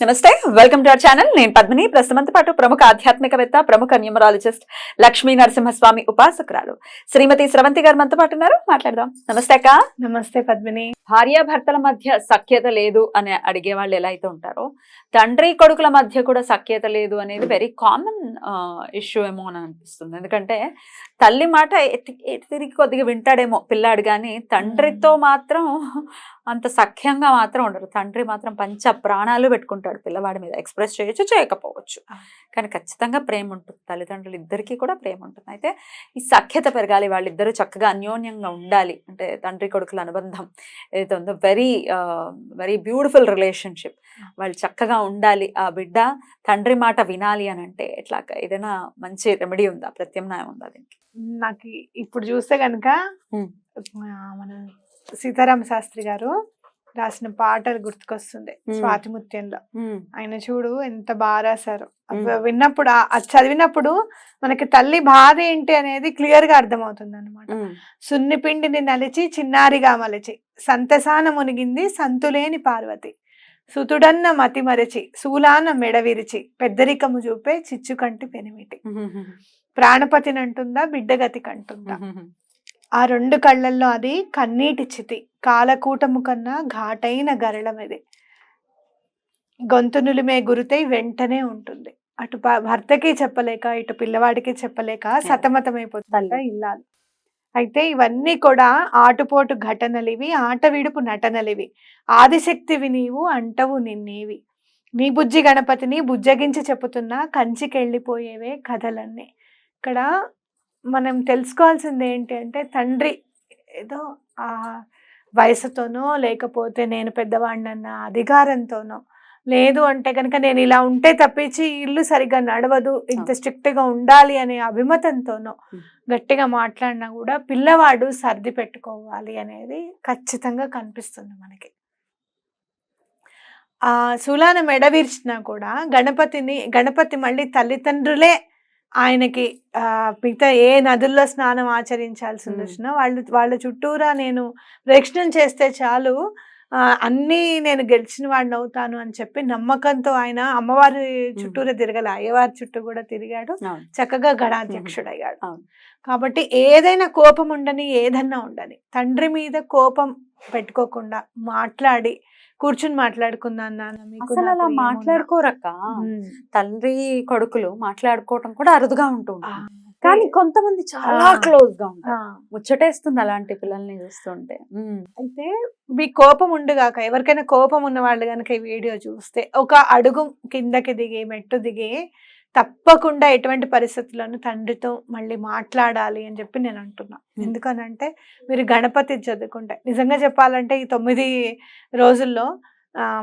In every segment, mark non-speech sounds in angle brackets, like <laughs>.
నమస్తే welcome to our channel. నేను పద్మిని. ప్రస్తుతంతో పాటు ప్రముఖ ఆధ్యాత్మికవేత్త ప్రముఖ న్యూమరాలజిస్ట్ లక్ష్మీ నరసింహస్వామి ఉపాసకురాలు శ్రీమతి స్రవంతి గారు మనతో పాటు ఉన్నారు. మాట్లాడదాం. నమస్తే అక్క. నమస్తే పద్మిని. భార్యాభర్తల మధ్య సఖ్యత లేదు అని అడిగే వాళ్ళు ఎలా అయితే ఉంటారో తండ్రి కొడుకుల మధ్య కూడా సఖ్యత లేదు అనేది వెరీ కామన్ ఇష్యూ ఏమో అని అనిపిస్తుంది. ఎందుకంటే తల్లి మాట ఎటు తిరిగి కొద్దిగా వింటాడేమో పిల్లాడు కానీ తండ్రితో మాత్రం అంత సఖ్యంగా మాత్రం ఉండరు. తండ్రి మాత్రం పంచ ప్రాణాలు పెట్టుకుంటాడు పిల్లవాడి మీద ఎక్స్ప్రెస్ చేయొచ్చు చేయకపోవచ్చు. కానీ ఖచ్చితంగా ప్రేమ ఉంటుంది. తల్లిదండ్రులు ఇద్దరికీ కూడా ప్రేమ ఉంటుంది. అయితే ఈ సఖ్యత పెరగాలి వాళ్ళిద్దరూ చక్కగా అన్యోన్యంగా ఉండాలి. అంటే తండ్రి కొడుకుల అనుబంధం ఏదైతే ఉందో వెరీ వెరీ బ్యూటిఫుల్ రిలేషన్షిప్ వాళ్ళు చక్కగా ఉండాలి. ఆ బిడ్డ తండ్రి మాట వినాలి అని అంటే ఎట్లా ఏదైనా మంచి రెమెడీ ఉందా? ప్రత్యామ్నాయం ఉందా దీనికి? నాకు ఇప్పుడు చూస్తే గనుక ఉమ్. మన సీతారామ శాస్త్రి గారు రాసిన పాటలు గుర్తుకొస్తుంది ఉమ్. స్వాతిముత్యంలో. ఆయన చూడు ఎంత బాగా రాశారు. విన్నప్పుడు అది చదివినప్పుడు మనకి తల్లి బాధ ఏంటి అనేది క్లియర్గా అర్థమవుతుంది అనమాట సున్ని పిండిని నలిచి చిన్నారిగా మలిచి సంతసాన మునిగింది సంతులేని పార్వతి. సుతుడన్న మతి మరచి శూలాన మెడ విరిచి పెద్దరికము చూపే చిచ్చుకంటి పెనిమిటి. ప్రాణపతినంటుందా బిడ్డగతి కంటుందా? ఆ రెండు కళ్ళల్లో అది కన్నీటి చితి. కాలకూటము కన్నా ఘాటైన గరళం ఇది. గొంతు నులిమే గురుతై వెంటనే ఉంటుంది. అటు భర్తకి చెప్పలేక ఇటు పిల్లవాడికి చెప్పలేక సతమతమైపోతుందంట తల్లి. ఇల్లాలు. అయితే ఇవన్నీ కూడా ఆటుపోటు ఘటనలివి ఆట విడుపు నటనలివి. ఆదిశక్తివి నీవు అంటవు నిన్నేవి. నీ బుజ్జి గణపతిని బుజ్జగించి చెప్పుతున్నా కంచికెళ్ళిపోయేవే కథలన్నీ. ఇక్కడ మనం తెలుసుకోవాల్సింది ఏంటి అంటే తండ్రి ఏదో ఆ వయసుతోనో లేకపోతే నేను పెద్దవాడినన్న అధికారంతోనో లేదు అంటే కనుక నేను ఇలా ఉంటే తప్పించి ఇల్లు సరిగ్గా నడవదు ఇంత స్ట్రిక్ట్గా ఉండాలి అనే అభిమతంతోనో. గట్టిగా మాట్లాడినా కూడా పిల్లవాడు సర్ది పెట్టుకోవాలి అనేది ఖచ్చితంగా కనిపిస్తుంది మనకి ఆ శూలాన మెడ విరిచినా కూడా గణపతిని గణపతి మళ్ళీ తల్లిదండ్రులే ఆయనకి మిగతా ఏ నదుల్లో స్నానం ఆచరించాల్సి. వచ్చినా వాళ్ళు వాళ్ళ చుట్టూరా నేను ప్రేక్షణం చేస్తే చాలు అన్నీ నేను గెలిచిన వాడిని అవుతాను అని చెప్పి నమ్మకంతో ఆయన అమ్మవారి చుట్టూరా తిరగల అయ్యవారి చుట్టూ కూడా తిరిగాడు. చక్కగా గణాధ్యక్షుడు అయ్యాడు. కాబట్టి ఏదైనా కోపం ఉండని ఏదన్నా ఉండని తండ్రి మీద కోపం పెట్టుకోకుండా మాట్లాడి కూర్చుని మీకు అసలు అలా. మాట్లాడుకోరక్క. తండ్రి కొడుకులు మాట్లాడుకోవటం కూడా అరుదుగా ఉంటుంది కానీ కొంతమంది చాలా. క్లోజ్గా ఉంటారు. ముచ్చటేస్తుంది అలాంటి పిల్లల్ని చూస్తుంటే. అయితే మీ కోపం ఉండుగాక ఎవరికైనా కోపం ఉన్న వాళ్ళు కనుక ఈ వీడియో చూస్తే ఒక అడుగు కిందకి దిగి మెట్టు దిగి తప్పకుండా ఎటువంటి పరిస్థితుల్లోనూ తండ్రితో మళ్ళీ మాట్లాడాలి అని చెప్పి నేను అంటున్నా. ఎందుకనంటే మీరు గణపతి చదువుకుంటే నిజంగా చెప్పాలంటే ఈ తొమ్మిది రోజుల్లో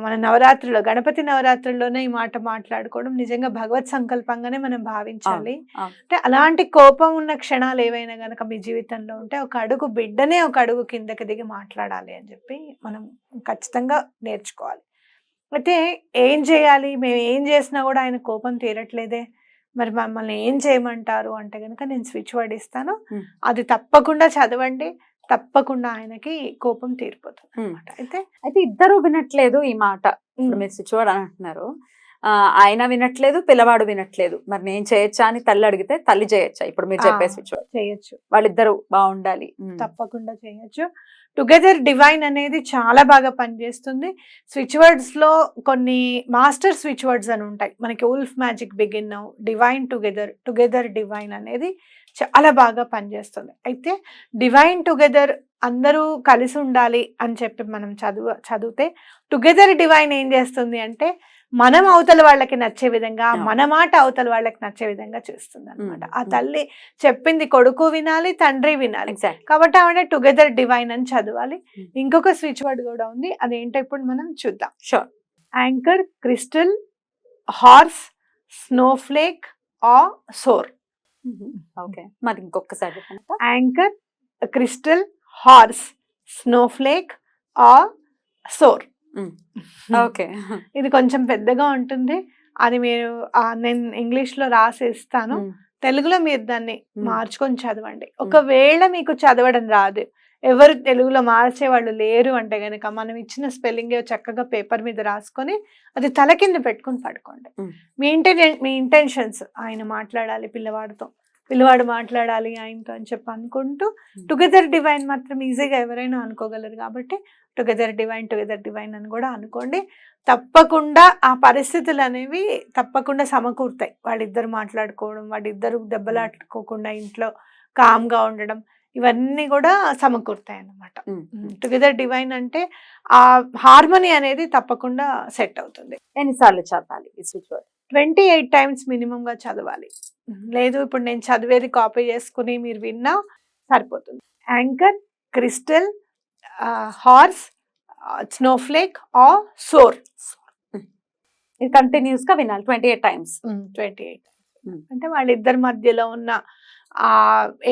మన నవరాత్రిలో గణపతి నవరాత్రుల్లోనే ఈ మాట మాట్లాడుకోవడం నిజంగా భగవత్ సంకల్పంగానే మనం భావించాలి. అంటే అలాంటి కోపం ఉన్న క్షణాలు ఏవైనా గనక మీ జీవితంలో ఉంటే ఒక అడుగు బిడ్డనే ఒక అడుగు కిందకి దిగి మాట్లాడాలి అని చెప్పి మనం ఖచ్చితంగా నేర్చుకోవాలి. అయితే ఏం చేయాలి? మేము ఏం చేసినా కూడా ఆయన కోపం తీరట్లేదే. మరి మమ్మల్ని ఏం చేయమంటారు? అంటే కనుక నేను స్విచ్ వర్డ్ ఇస్తాను. అది తప్పకుండా చదవండి. తప్పకుండా ఆయనకి కోపం తీరిపోతుంది. అనమాట అయితే అయితే ఇద్దరు వినట్లేదు ఈ మాట. మీరు సిచ్యువాడు అని అంటున్నారు ఆయన వినట్లేదు పిల్లవాడు వినట్లేదు. మరి నేను చేయొచ్చా అని తల్లి అడిగితే తల్లి చేయొచ్చా? ఇప్పుడు మీరు చెప్పే ఆ. సిచ్యువాడు చేయొచ్చు. వాళ్ళిద్దరు బాగుండాలి. తప్పకుండా చేయొచ్చు. టుగెదర్ డివైన్ అనేది చాలా బాగా పనిచేస్తుంది. స్విచ్ వర్డ్స్లో కొన్ని మాస్టర్ స్విచ్ వర్డ్స్ అని ఉంటాయి. మనకి wolf magic begin divine together together divine అనేది చాలా బాగా పనిచేస్తుంది. అయితే డివైన్ టుగెదర్ అందరూ కలిసి ఉండాలి అని చెప్పి మనం చదువు చదివితే టుగెదర్ డివైన్ ఏం చేస్తుంది అంటే మనం అవతల వాళ్ళకి నచ్చే విధంగా. మన మాట అవతల వాళ్ళకి నచ్చే విధంగా చేస్తుంది అనమాట ఆ. తల్లి చెప్పింది కొడుకు వినాలి తండ్రి వినాలి కాబట్టి ఆవిడ టుగెదర్ డివైన్ అని చదవాలి. ఇంకొక స్విచ్ వర్డ్ కూడా ఉంది అదేంటో ఇప్పుడు మనం చూద్దాం sure anchor crystal horse snowflake ఆ సోర్ ఓకే మరి ఇంకొకసారి. యాంకర్ క్రిస్టల్ హార్స్ స్నోఫ్లేక్ ఆ సోర్. <laughs> ఓకే. ఇది కొంచెం పెద్దగా ఉంటుంది. అది మీరు నేను ఇంగ్లీష్లో రాసి ఇస్తాను ఉమ్. తెలుగులో మీరు దాన్ని. మార్చుకొని చదవండి. ఒకవేళ మీకు చదవడం రాదు ఎవరు తెలుగులో మార్చే వాళ్ళు లేరు అంటే గనక మనం ఇచ్చిన స్పెల్లింగ్ చక్కగా పేపర్ మీద రాసుకొని అది తల కింద పెట్టుకొని పడుకోండి. మీ ఇంటెన్ మీ ఇంటెన్షన్స్ ఆయన మాట్లాడాలి పిల్లవాడితో. పిల్లవాడు మాట్లాడాలి ఆయనతో అని చెప్పి అనుకుంటూ. టుగెదర్ డివైన్ మాత్రం ఈజీగా ఎవరైనా అనుకోగలరు కాబట్టి టుగెదర్ డివైన్ టుగెదర్ డివైన్ అని కూడా అనుకోండి. తప్పకుండా ఆ పరిస్థితులు అనేవి తప్పకుండా సమకూరుతాయి. వాళ్ళిద్దరు మాట్లాడుకోవడం వాళ్ళిద్దరు దెబ్బలాడుకోకుండా ఇంట్లో కామ్గా ఉండడం ఇవన్నీ కూడా సమకూరుతాయి అన్నమాట. టుగెదర్ డివైన్ అంటే ఆ హార్మోనీ అనేది తప్పకుండా సెట్ అవుతుంది. ఎన్నిసార్లు చదవాలి ఈ స్విచ్ వర్డ్ ట్వంటీ ఎయిట్ టైమ్స్గా చదవాలి. లేదు ఇప్పుడు నేను చదివేది కాపీ చేసుకుని మీరు విన్నా సరిపోతుంది. యాంకర్ క్రిస్టల్ హార్స్ స్నోఫ్లేక్ ఆ సోర్. ఇది కంటిన్యూస్గా వినాలి twenty eight times. Twenty eight. అంటే వాళ్ళిద్దరి మధ్యలో ఉన్న ఆ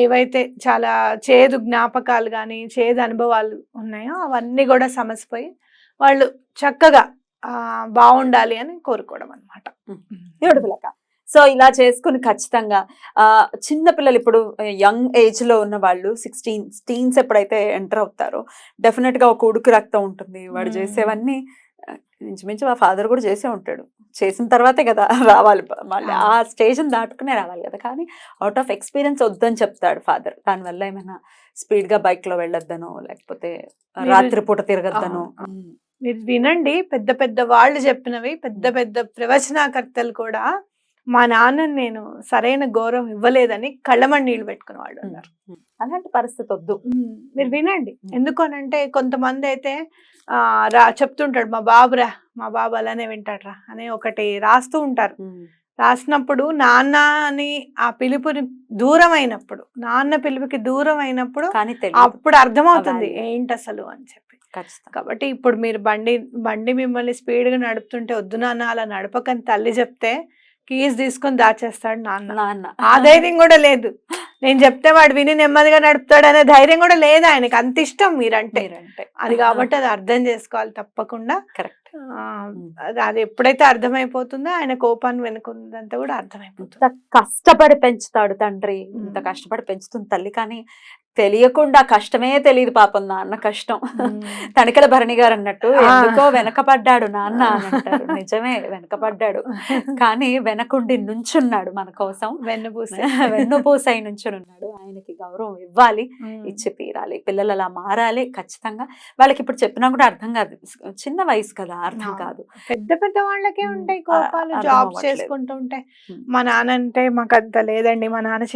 ఏవైతే చాలా చేదు జ్ఞాపకాలు కానీ చేదు అనుభవాలు ఉన్నాయో అవన్నీ కూడా సమసిపోయి వాళ్ళు చక్కగా బాగుండాలి అని కోరుకోవడం అనమాట బ్యూటిఫుల్ సో ఇలా చేసుకుని ఖచ్చితంగా ఆ చిన్న పిల్లలు ఇప్పుడు యంగ్ ఏజ్లో ఉన్న వాళ్ళు సిక్స్టీన్ టీన్స్ ఎప్పుడైతే ఎంటర్ అవుతారో డెఫినెట్గా ఒక ఉడుకు రక్తం ఉంటుంది. వాడు. చేసేవన్నీ ఇంచుమించు మా ఫాదర్ కూడా చేసే ఉంటాడు. చేసిన తర్వాతే కదా <laughs> రావాలి. మళ్ళీ ఆ. స్టేజ్ దాటుకునే రావాలి కదా. కానీ అవుట్ ఆఫ్ ఎక్స్పీరియన్స్ వద్దని చెప్తాడు ఫాదర్. దానివల్ల ఏమైనా స్పీడ్గా బైక్లో వెళ్ళొద్దనో లేకపోతే మీరు- రాత్రి పూట తిరగద్దనో మీరు వినండి. పెద్ద పెద్ద వాళ్ళు చెప్పినవి పెద్ద పెద్ద ప్రవచనాకర్తలు కూడా మా నాన్నని నేను సరైన గౌరవం ఇవ్వలేదని కళ్ళమని నీళ్ళు పెట్టుకున్న వాళ్ళు ఉన్నారు. అలాంటి పరిస్థితి వద్దు. మీరు వినండి. ఎందుకనంటే కొంతమంది అయితే ఆ రా చెప్తుంటాడు మా బాబురా మా బాబు అలానే వింటాడురా అని ఒకటి రాస్తూ ఉంటారు. రాసినప్పుడు నాన్న అని ఆ పిలుపుని దూరం అయినప్పుడు నాన్న పిలుపుకి దూరం అయినప్పుడు అప్పుడు అర్థమవుతుంది. ఏంటి అసలు అని చెప్పి. కాబట్టి ఇప్పుడు మీరు బండి బండి మిమ్మల్ని స్పీడ్గా నడుపుతుంటే వద్దు నాన్న అలా నడపకని తల్లి చెప్తే కీస్ తీసుకొని దాచేస్తాడు నాన్న. నాన్న. ఆ ధైర్యం కూడా లేదు. నేను చెప్తే వాడు విని నెమ్మదిగా నడుపుతాడు అనే ధైర్యం కూడా లేదు ఆయనకి. అంత ఇష్టం మీరంటే. అది కాబట్టి అది అర్థం చేసుకోవాలి తప్పకుండా. కరెక్ట్. ఆ, అది అది ఎప్పుడైతే అర్థమైపోతుందో ఆయన కోపాన్ని వెనుకుందంతా కూడా అర్థమైపోతుంది. కష్టపడి పెంచుతాడు తండ్రి. ఇంత. కష్టపడి పెంచుతుంది తల్లి. కానీ తెలియకుండా కష్టమే తెలియదు పాపం నాన్న కష్టం. తనికల భరణి గారు అన్నట్టు. ఎందుకో వెనకపడ్డాడు నాన్న అంటారు <laughs> నిజమే వెనకపడ్డాడు కానీ వెనకుండి నుంచున్నాడు మన కోసం వెన్నుపూస వెన్నుపూసై <laughs> నుంచుని ఉన్నాడు ఆయనకి గౌరవం ఇవ్వాలి. ఇచ్చి తీరాలి పిల్లలు అలా మారాలి ఖచ్చితంగా వాళ్ళకి ఇప్పుడు చెప్పినా కూడా అర్థం కాదు చిన్న వయసు కదా అర్థం. కాదు పెద్ద పెద్ద వాళ్ళకే. ఉంటాయి కోపాలు అర్థం జాబ్స్ అవ్వట్లేదు. చేసుకుంటూ ఉంటే మ్మ్. మా నాన్న అంటే మాకు అంత లేదండి మా నాన్న